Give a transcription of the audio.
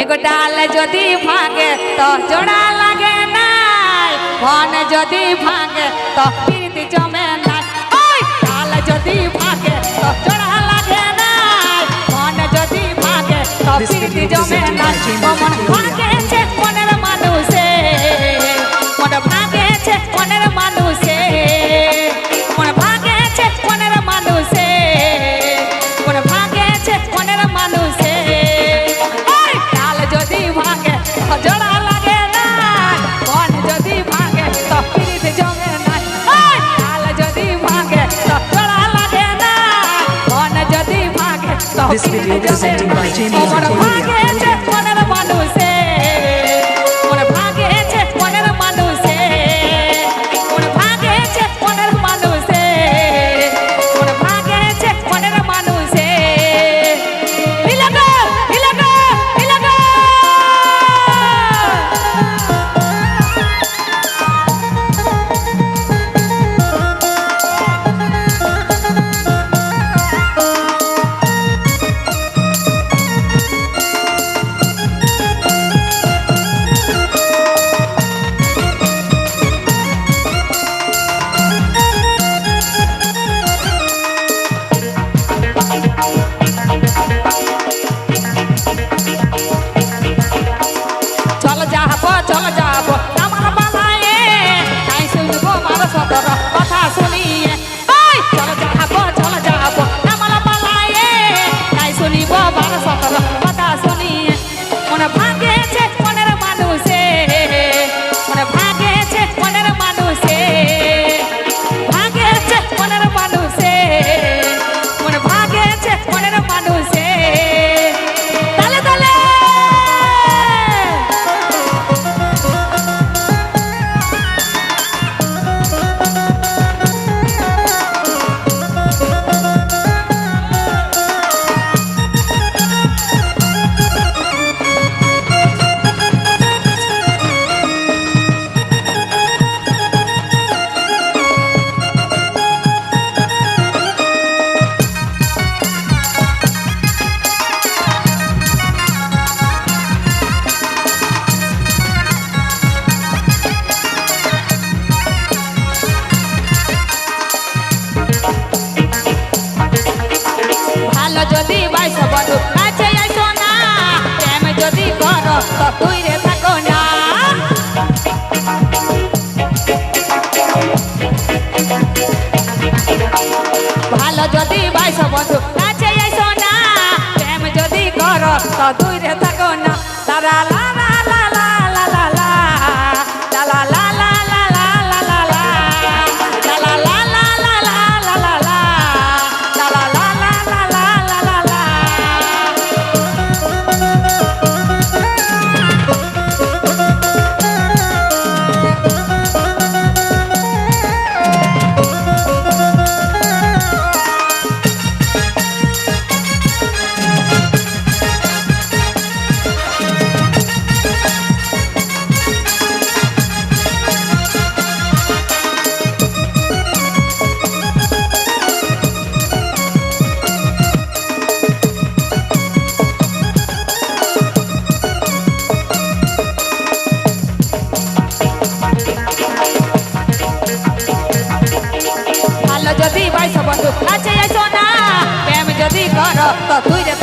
এগো ডাল যদি ভাঙে তো জোড়া লাগে নাই। মন যদি ভাঙে তো প্রীতি জমে নাই। ওই ডাল যদি ভাঙে তো জোড়া লাগে নাই। মন যদি ভাঙে তো প্রীতি জমে presented this video is presented by Jamie Jacolia. Sabana, Sabana. যদি বাইশ বন্ধু কাছে আইসো না প্রেম যদি করো, তো তুই রে থাকো না। ভালো যদি বাইশ বন্ধু কাছে আইসো না প্রেম যদি করো, তো তুই রে ভালো যদি বাইশ বন্ধু কাছে আইসো না প্রেম যদি কর তো তুই রে